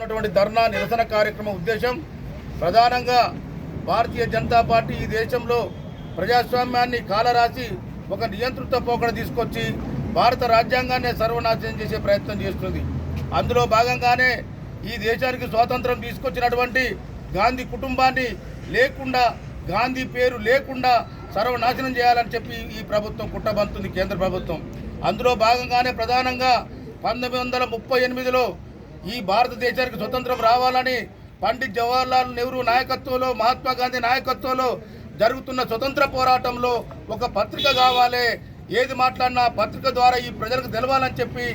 ఉన్నటువంటి ధర్నా నిరసన కార్యక్రమం ఉద్దేశం ప్రధానంగా భారతీయ జనతా పార్టీ ఈ దేశంలో ప్రజాస్వామ్యాన్ని కాలరాసి ఒక నియంత్రిత పోకడ తీసుకొచ్చి భారత రాజ్యాంగాన్ని సర్వనాశనం చేసే ప్రయత్నం చేస్తుంది. అందులో భాగంగానే ఈ దేశానికి స్వాతంత్రం తీసుకొచ్చినటువంటి గాంధీ కుటుంబాన్ని లేకుండా గాంధీ పేరు లేకుండా సర్వనాశనం చేయాలని చెప్పి ఈ ప్రభుత్వం కుట్రబంతుంది కేంద్ర ప్రభుత్వం. అందులో భాగంగానే ప్రధానంగా పంతొమ్మిది వందల ముప్పై ఎనిమిదిలో ఈ భారతదేశానికి స్వతంత్రం రావాలని పండిత్ జవహర్లాల్ నెహ్రూ నాయకత్వంలో మహాత్మా గాంధీ నాయకత్వంలో జరుగుతున్న స్వతంత్ర పోరాటంలో ఒక పత్రిక కావాలి. ఏది మాట్లాడినా పత్రిక ద్వారా ఈ ప్రజలకు తెలవాలని చెప్పి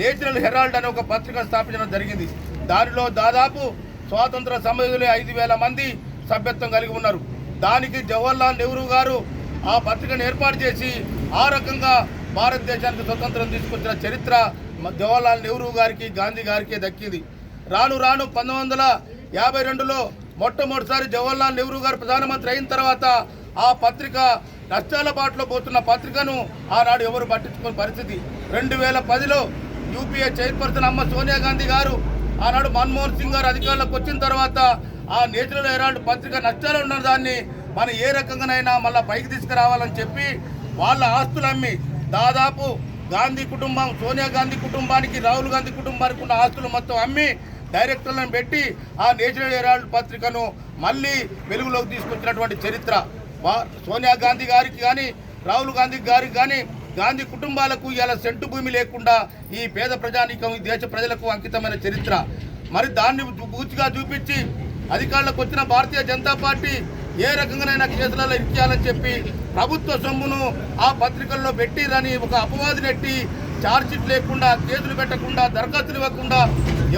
నేషనల్ హెరాల్డ్ అనే ఒక పత్రిక స్థాపించడం జరిగింది. దానిలో దాదాపు స్వాతంత్ర సమయంలో ఐదు వేల మంది సభ్యత్వం కలిగి ఉన్నారు. దానికి జవహర్లాల్ నెహ్రూ గారు ఆ పత్రికను ఏర్పాటు చేసి ఆ రకంగా భారతదేశానికి స్వతంత్రం తీసుకొచ్చిన చరిత్ర జవహర్లాల్ నెహ్రూ గారికి గాంధీ గారికి దక్కింది. రాను రాను పంతొమ్మిది వందల యాభై రెండులో మొట్టమొదటిసారి జవహర్లాల్ నెహ్రూ గారు ప్రధానమంత్రి అయిన తర్వాత ఆ పత్రిక నష్టాల బాటలో పోతున్న పత్రికను ఆనాడు ఎవరు పట్టించుకునే పరిస్థితి. రెండు వేల పదిలో యూపీఏ చైర్పర్సన్ అమ్మ సోనియా గాంధీ గారు ఆనాడు మన్మోహన్ సింగ్ గారు అధికారంలోకి వచ్చిన తర్వాత ఆ నేషనల్ హెరాల్డ్ పత్రిక నష్టాలు ఉన్న దాన్ని మనం ఏ రకంగానైనా మళ్ళీ పైకి తీసుకురావాలని చెప్పి వాళ్ళ ఆస్తులు అమ్మి దాదాపు గాంధీ కుటుంబం సోనియా గాంధీ కుటుంబానికి రాహుల్ గాంధీ కుటుంబానికి ఉన్న ఆస్తులు మొత్తం అమ్మి డైరెక్టర్లను పెట్టి ఆ నేషనల్ హెరాల్డ్ పత్రికను మళ్ళీ వెలుగులోకి తీసుకొచ్చినటువంటి చరిత్ర. సోనియా గాంధీ గారికి కానీ రాహుల్ గాంధీ గారికి కానీ గాంధీ కుటుంబాలకు ఇలా సెంటు భూమి లేకుండా ఈ పేద ప్రజానీకం ఈ దేశ ప్రజలకు అంకితమైన చరిత్ర. మరి దాన్ని పూర్తిగా చూపించి అధికారంలోకి వచ్చిన భారతీయ జనతా పార్టీ ఏ రకంగానైనా కేసులలో ఇచ్చేయాలని చెప్పి ప్రభుత్వ సొమ్మును ఆ పత్రికల్లో పెట్టిరని ఒక అపవాది నెట్టి ఛార్జ్షీట్ లేకుండా కేసులు పెట్టకుండా దరఖాస్తులు ఇవ్వకుండా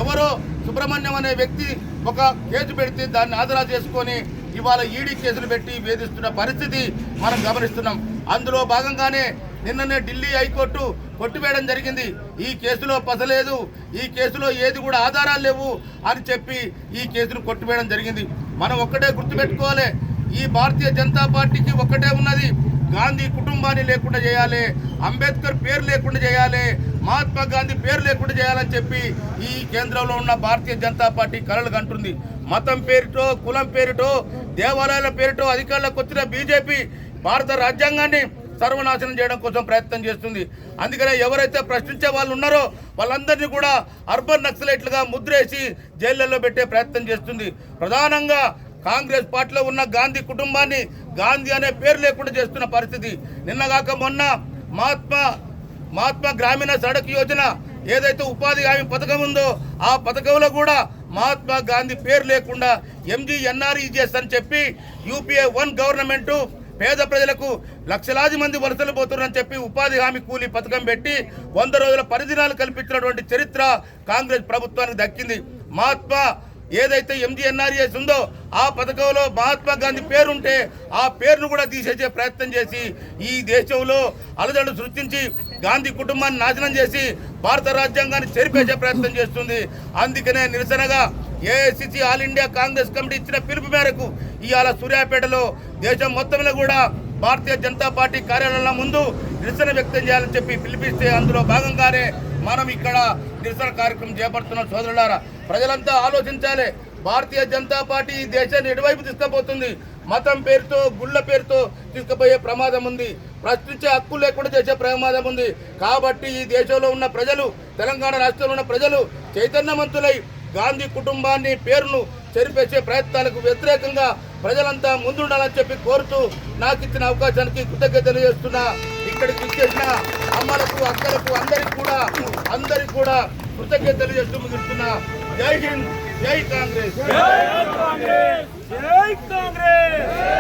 ఎవరో సుబ్రహ్మణ్యం అనే వ్యక్తి ఒక కేసు పెడితే దాన్ని ఆదరా చేసుకొని ఇవాళ ఈడీ కేసులు పెట్టి వేధిస్తున్న పరిస్థితి మనం గమనిస్తున్నాం. అందులో భాగంగానే నిన్ననే ఢిల్లీ హైకోర్టు కొట్టివేయడం జరిగింది. ఈ కేసులో పసలేదు ఈ కేసులో ఏది కూడా ఆధారాలు లేవు అని చెప్పి ఈ కేసును కొట్టివేయడం జరిగింది. మనం ఒక్కటే గుర్తుపెట్టుకోవాలి ఈ భారతీయ జనతా పార్టీకి ఒక్కటే ఉన్నది. గాంధీ కుటుంబాన్ని లేకుండా చేయాలి అంబేద్కర్ పేరు లేకుండా చేయాలి మహాత్మా గాంధీ పేరు లేకుండా చేయాలని చెప్పి ఈ కేంద్రంలో ఉన్న భారతీయ జనతా పార్టీ కలలు కంటుంది. మతం పేరుతో కులం పేరుతో దేవాలయాల పేరుతో అధికారులకు వచ్చిన బీజేపీ భారత రాజ్యాంగాన్ని సర్వనాశనం చేయడం కోసం ప్రయత్నం చేస్తుంది. అందుకనే ఎవరైతే ప్రశ్నించే వాళ్ళు ఉన్నారో వాళ్ళందరినీ కూడా అర్బన్ నక్సలైట్లుగా ముద్రేసి జైళ్ళలో పెట్టే ప్రయత్నం చేస్తుంది. ప్రధానంగా కాంగ్రెస్ పార్టీలో ఉన్న గాంధీ కుటుంబాన్ని గాంధీ అనే పేరు లేకుండా చేస్తున్న పరిస్థితి. నిన్నగాక మొన్న మహాత్మా మహాత్మా గ్రామీణ సడక్ యోజన ఏదైతే ఉపాధి హామీ పథకం ఉందో ఆ పథకంలో కూడా మహాత్మా గాంధీ పేరు లేకుండా ఎంజీఎన్ఆర్ఈజిఎస్ అని చెప్పి యూపీఏ వన్ గవర్నమెంటు పేద ప్రజలకు లక్షలాది మంది వలసలు పోతున్నారని చెప్పి ఉపాధి హామీ కూలీ పథకం పెట్టి వంద రోజుల పరిధినాలు కల్పించినటువంటి చరిత్ర కాంగ్రెస్ ప్రభుత్వానికి దక్కింది. మహాత్మా ఏదైతే ఎంజీఎన్ఆర్ఎస్ ఉందో ఆ పథకంలో మహాత్మా గాంధీ పేరుంటే ఆ పేరును కూడా తీసేసే ప్రయత్నం చేసి ఈ దేశంలో అలజడు సృష్టించి గాంధీ కుటుంబాన్ని నాశనం చేసి భారత రాజ్యాంగాన్ని చెరిపేసే ప్రయత్నం చేస్తుంది. అందుకనే నిరసనగా AICC All India Congress Committee ఇచ్చిన పిలుపు మేరకు ఇవాళ సూర్యాపేటలో దేశం మొత్తంలో కూడా భారతీయ జనతా పార్టీ కార్యాలయాల ముందు నిరసన వ్యక్తం చేయాలని చెప్పి పిలిపిస్తే అందులో భాగంగానే మనం ఇక్కడ నిరసన కార్యక్రమం చేపడుతున్న సోదరులారా. ప్రజలంతా ఆలోచించాలి. భారతీయ జనతా పార్టీ ఈ దేశాన్ని ఎటువైపు తీసుకుపోతుంది? మతం పేరుతో గుళ్ళ పేరుతో తీసుకుపోయే ప్రమాదం ఉంది. ప్రశ్నించే హక్కు లేకుండా చేసే ప్రమాదం ఉంది. కాబట్టి ఈ దేశంలో ఉన్న ప్రజలు తెలంగాణ రాష్ట్రంలో ఉన్న ప్రజలు చైతన్యవంతులై గాంధీ కుటుంబాన్ని పేరును చెరిపేసే ప్రయత్నాలకు వ్యతిరేకంగా ప్రజలంతా ముందుండాలని చెప్పి కోరుతూ నాకు ఇచ్చిన అవకాశానికి కృతజ్ఞత తెలియజేస్తున్నా. ఇక్కడికి ఇచ్చేసిన అమ్మలకు అక్కలకు అందరికి కూడా అందరికి కూడా కృతజ్ఞత తెలియజేస్తూ ముగిస్తున్నా. జై హింద్ జై కాంగ్రెస్! జై కాంగ్రెస్!